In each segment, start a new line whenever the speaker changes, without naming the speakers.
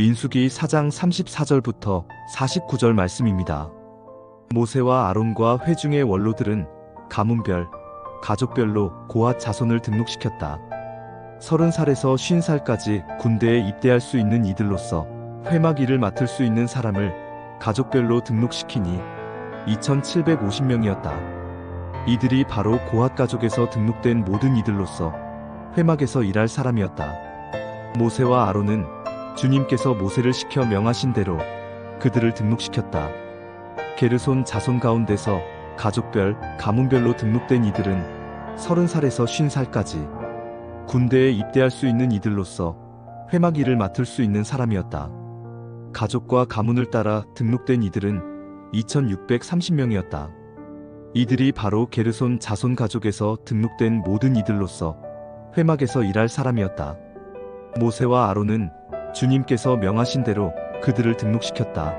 민수기 4장 34절부터 49절 말씀입니다. 모세와 아론과 회중의 원로들은 가문별, 가족별로 고앗 자손을 등록시켰다. 30살에서 50살까지 군대에 입대할 수 있는 이들로서 회막 일을 맡을 수 있는 사람을 가족별로 등록시키니 2750명이었다. 이들이 바로 고앗 가족에서 등록된 모든 이들로서 회막에서 일할 사람이었다. 모세와 아론은 주님께서 모세를 시켜 명하신 대로 그들을 등록시켰다. 게르손 자손 가운데서 가족별, 가문별로 등록된 이들은 30살에서 50살까지 군대에 입대할 수 있는 이들로서 회막 일을 맡을 수 있는 사람이었다. 가족과 가문을 따라 등록된 이들은 2630명이었다. 이들이 바로 게르손 자손 가족에서 등록된 모든 이들로서 회막에서 일할 사람이었다. 모세와 아론은 주님께서 명하신 대로 그들을 등록시켰다.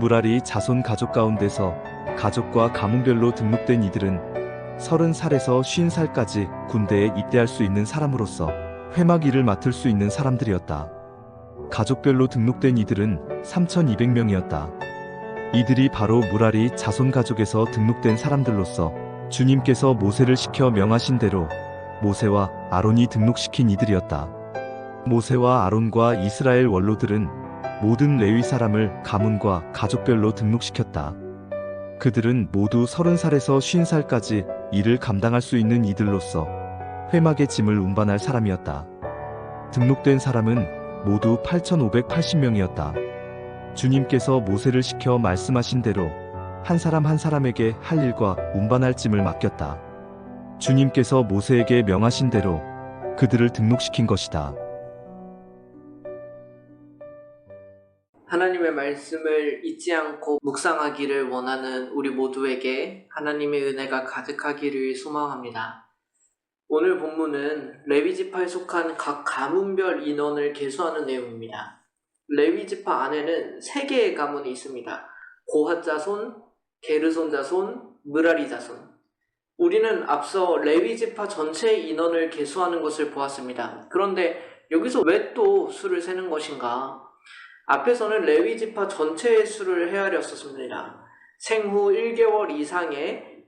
무라리 자손 가족 가운데서 가족과 가문별로 등록된 이들은 30살에서 50살까지 군대에 입대할 수 있는 사람으로서 회막 일을 맡을 수 있는 사람들이었다. 가족별로 등록된 이들은 3200명이었다. 이들이 바로 무라리 자손 가족에서 등록된 사람들로서 주님께서 모세를 시켜 명하신 대로 모세와 아론이 등록시킨 이들이었다. 모세와 아론과 이스라엘 원로들은 모든 레위 사람을 가문과 가족별로 등록시켰다. 그들은 모두 30살에서 50살까지 일을 감당할 수 있는 이들로서 회막의 짐을 운반할 사람이었다. 등록된 사람은 모두 8,580명이었다. 주님께서 모세를 시켜 말씀하신 대로 한 사람 한 사람에게 할 일과 운반할 짐을 맡겼다. 주님께서 모세에게 명하신 대로 그들을 등록시킨 것이다.
하나님의 말씀을 잊지 않고 묵상하기를 원하는 우리 모두에게 하나님의 은혜가 가득하기를 소망합니다. 오늘 본문은 레위지파에 속한 각 가문별 인원을 계수하는 내용입니다. 레위지파 안에는 세 개의 가문이 있습니다. 고핫 자손, 게르손 자손, 무라리 자손. 우리는 앞서 레위지파 전체의 인원을 계수하는 것을 보았습니다. 그런데 여기서 왜 또 수를 세는 것인가? 앞에서는 레위 지파 전체의 수를 헤아렸었습니다. 생후 1개월 이상의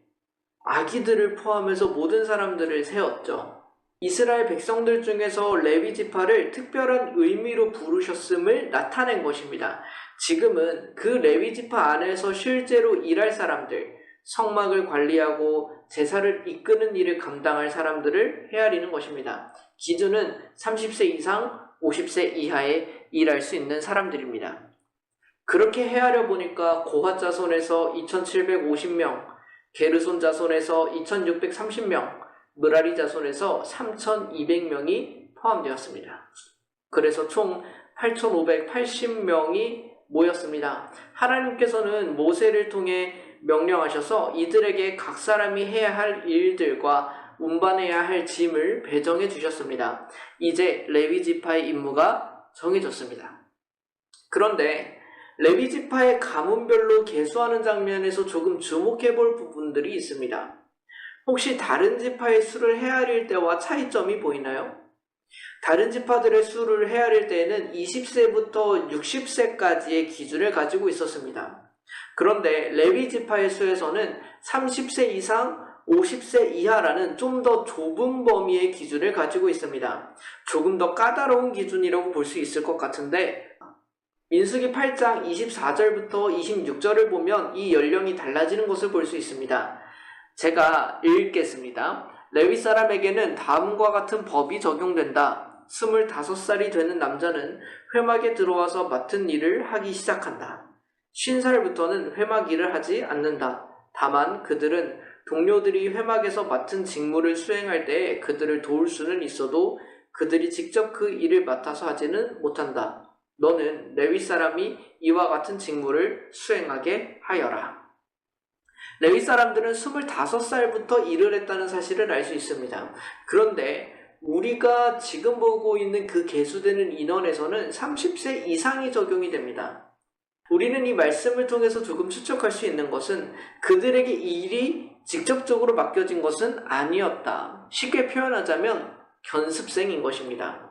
아기들을 포함해서 모든 사람들을 세었죠. 이스라엘 백성들 중에서 레위 지파를 특별한 의미로 부르셨음을 나타낸 것입니다. 지금은 그 레위 지파 안에서 실제로 일할 사람들, 성막을 관리하고 제사를 이끄는 일을 감당할 사람들을 헤아리는 것입니다. 기준은 30세 이상, 50세 이하의 일할 수 있는 사람들입니다. 그렇게 헤아려 보니까 고핫 자손에서 2750명, 게르손 자손에서 2630명, 무라리 자손에서 3200명이 포함되었습니다. 그래서 총 8580명이 모였습니다. 하나님께서는 모세를 통해 명령하셔서 이들에게 각 사람이 해야 할 일들과 운반해야 할 짐을 배정해 주셨습니다. 이제 레위 지파의 임무가 정해졌습니다. 그런데 레위 지파의 가문별로 계수하는 장면에서 조금 주목해 볼 부분들이 있습니다. 혹시 다른 지파의 수를 헤아릴 때와 차이점이 보이나요? 다른 지파들의 수를 헤아릴 때에는 20세부터 60세까지의 기준을 가지고 있었습니다. 그런데 레위 지파의 수에서는 30세 이상 50세 이하라는 좀 더 좁은 범위의 기준을 가지고 있습니다. 조금 더 까다로운 기준이라고 볼 수 있을 것 같은데 민수기 8장 24절부터 26절을 보면 이 연령이 달라지는 것을 볼 수 있습니다. 제가 읽겠습니다. 레위 사람에게는 다음과 같은 법이 적용된다. 25살이 되는 남자는 회막에 들어와서 맡은 일을 하기 시작한다. 50살부터는 회막 일을 하지 않는다. 다만 그들은 동료들이 회막에서 맡은 직무를 수행할 때 그들을 도울 수는 있어도 그들이 직접 그 일을 맡아서 하지는 못한다. 너는 레위 사람이 이와 같은 직무를 수행하게 하여라. 레위 사람들은 25살부터 일을 했다는 사실을 알 수 있습니다. 그런데 우리가 지금 보고 있는 그 개수되는 인원에서는 30세 이상이 적용이 됩니다. 우리는 이 말씀을 통해서 조금 추측할 수 있는 것은 그들에게 일이 직접적으로 맡겨진 것은 아니었다. 쉽게 표현하자면 견습생인 것입니다.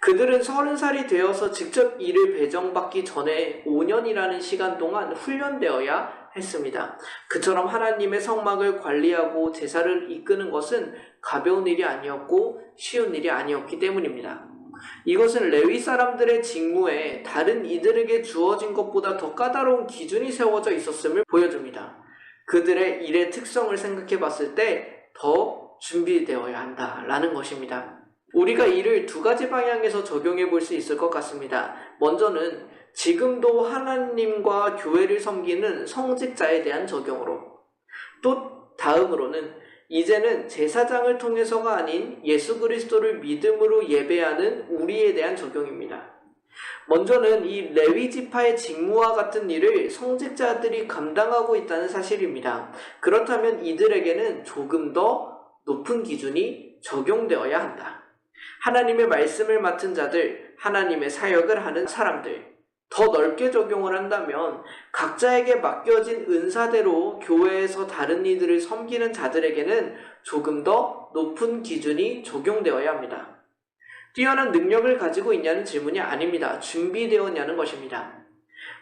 그들은 서른 살이 되어서 직접 일을 배정받기 전에 5년이라는 시간 동안 훈련되어야 했습니다. 그처럼 하나님의 성막을 관리하고 제사를 이끄는 것은 가벼운 일이 아니었고 쉬운 일이 아니었기 때문입니다. 이것은 레위 사람들의 직무에 다른 이들에게 주어진 것보다 더 까다로운 기준이 세워져 있었음을 보여줍니다. 그들의 일의 특성을 생각해 봤을 때 더 준비되어야 한다라는 것입니다. 우리가 이를 두 가지 방향에서 적용해 볼 수 있을 것 같습니다. 먼저는 지금도 하나님과 교회를 섬기는 성직자에 대한 적용으로 또 다음으로는 이제는 제사장을 통해서가 아닌 예수 그리스도를 믿음으로 예배하는 우리에 대한 적용입니다. 먼저는 이 레위 지파의 직무와 같은 일을 성직자들이 감당하고 있다는 사실입니다. 그렇다면 이들에게는 조금 더 높은 기준이 적용되어야 한다. 하나님의 말씀을 맡은 자들, 하나님의 사역을 하는 사람들, 더 넓게 적용을 한다면 각자에게 맡겨진 은사대로 교회에서 다른 이들을 섬기는 자들에게는 조금 더 높은 기준이 적용되어야 합니다. 뛰어난 능력을 가지고 있냐는 질문이 아닙니다. 준비되었냐는 것입니다.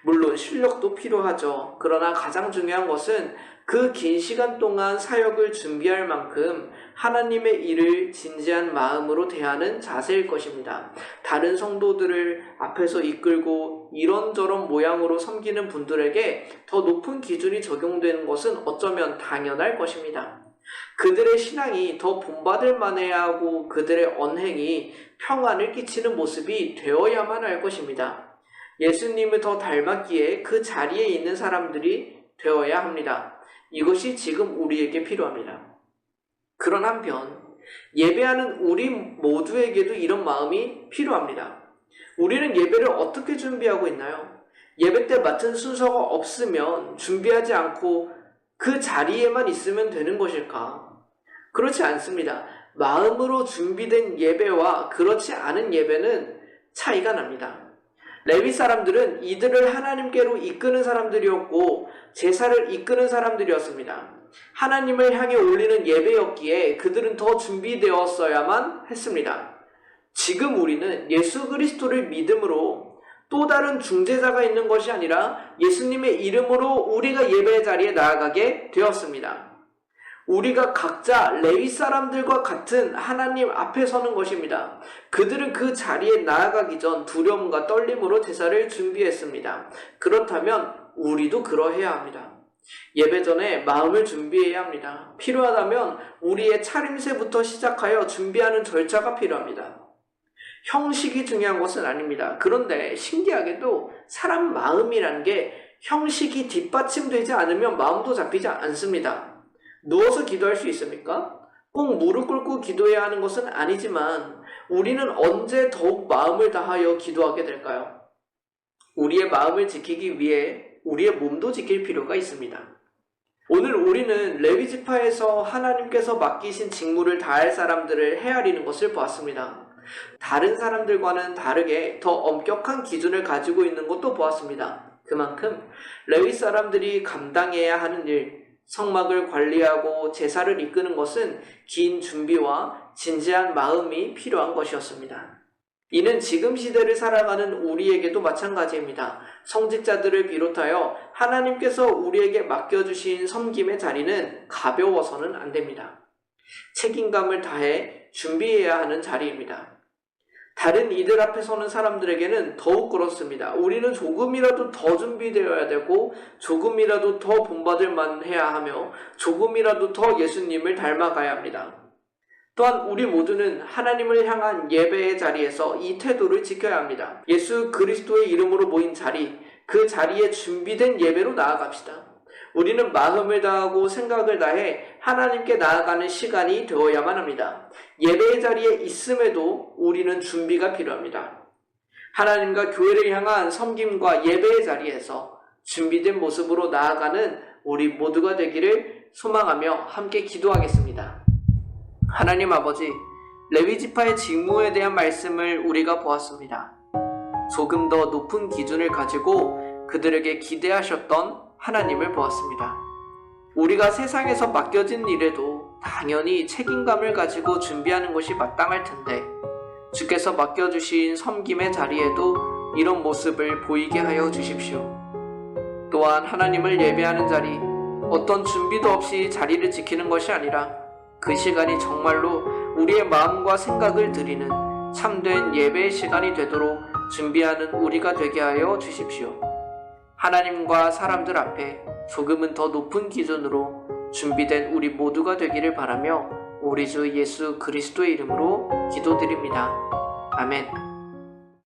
물론 실력도 필요하죠. 그러나 가장 중요한 것은 그 긴 시간 동안 사역을 준비할 만큼 하나님의 일을 진지한 마음으로 대하는 자세일 것입니다. 다른 성도들을 앞에서 이끌고 이런저런 모양으로 섬기는 분들에게 더 높은 기준이 적용되는 것은 어쩌면 당연할 것입니다. 그들의 신앙이 더 본받을 만해야 하고 그들의 언행이 평안을 끼치는 모습이 되어야만 할 것입니다. 예수님을 더 닮았기에 그 자리에 있는 사람들이 되어야 합니다. 이것이 지금 우리에게 필요합니다. 그런 한편 예배하는 우리 모두에게도 이런 마음이 필요합니다. 우리는 예배를 어떻게 준비하고 있나요? 예배 때 맡은 순서가 없으면 준비하지 않고 그 자리에만 있으면 되는 것일까? 그렇지 않습니다. 마음으로 준비된 예배와 그렇지 않은 예배는 차이가 납니다. 레위 사람들은 이들을 하나님께로 이끄는 사람들이었고 제사를 이끄는 사람들이었습니다. 하나님을 향해 올리는 예배였기에 그들은 더 준비되었어야만 했습니다. 지금 우리는 예수 그리스도를 믿음으로 또 다른 중재자가 있는 것이 아니라 예수님의 이름으로 우리가 예배 자리에 나아가게 되었습니다. 우리가 각자 레위 사람들과 같은 하나님 앞에 서는 것입니다. 그들은 그 자리에 나아가기 전 두려움과 떨림으로 제사를 준비했습니다. 그렇다면 우리도 그러해야 합니다. 예배 전에 마음을 준비해야 합니다. 필요하다면 우리의 차림새부터 시작하여 준비하는 절차가 필요합니다. 형식이 중요한 것은 아닙니다. 그런데 신기하게도 사람 마음이란 게 형식이 뒷받침되지 않으면 마음도 잡히지 않습니다. 누워서 기도할 수 있습니까? 꼭 무릎 꿇고 기도해야 하는 것은 아니지만 우리는 언제 더욱 마음을 다하여 기도하게 될까요? 우리의 마음을 지키기 위해 우리의 몸도 지킬 필요가 있습니다. 오늘 우리는 레위 지파에서 하나님께서 맡기신 직무를 다할 사람들을 헤아리는 것을 보았습니다. 다른 사람들과는 다르게 더 엄격한 기준을 가지고 있는 것도 보았습니다. 그만큼 레위 사람들이 감당해야 하는 일, 성막을 관리하고 제사를 이끄는 것은 긴 준비와 진지한 마음이 필요한 것이었습니다. 이는 지금 시대를 살아가는 우리에게도 마찬가지입니다. 성직자들을 비롯하여 하나님께서 우리에게 맡겨주신 섬김의 자리는 가벼워서는 안 됩니다. 책임감을 다해 준비해야 하는 자리입니다. 다른 이들 앞에 서는 사람들에게는 더욱 그렇습니다. 우리는 조금이라도 더 준비되어야 되고, 조금이라도 더 본받을 만해야 하며, 조금이라도 더 예수님을 닮아가야 합니다. 또한 우리 모두는 하나님을 향한 예배의 자리에서 이 태도를 지켜야 합니다. 예수 그리스도의 이름으로 모인 자리, 그 자리에 준비된 예배로 나아갑시다. 우리는 마음을 다하고 생각을 다해 하나님께 나아가는 시간이 되어야만 합니다. 예배의 자리에 있음에도 우리는 준비가 필요합니다. 하나님과 교회를 향한 섬김과 예배의 자리에서 준비된 모습으로 나아가는 우리 모두가 되기를 소망하며 함께 기도하겠습니다. 하나님 아버지, 레위 지파의 직무에 대한 말씀을 우리가 보았습니다. 조금 더 높은 기준을 가지고 그들에게 기대하셨던 하나님을 보았습니다. 우리가 세상에서 맡겨진 일에도 당연히 책임감을 가지고 준비하는 것이 마땅할 텐데, 주께서 맡겨주신 섬김의 자리에도 이런 모습을 보이게 하여 주십시오. 또한 하나님을 예배하는 자리, 어떤 준비도 없이 자리를 지키는 것이 아니라 그 시간이 정말로 우리의 마음과 생각을 드리는 참된 예배의 시간이 되도록 준비하는 우리가 되게 하여 주십시오. 하나님과 사람들 앞에 조금은 더 높은 기준으로 준비된 우리 모두가 되기를 바라며 우리 주 예수 그리스도의 이름으로 기도드립니다. 아멘.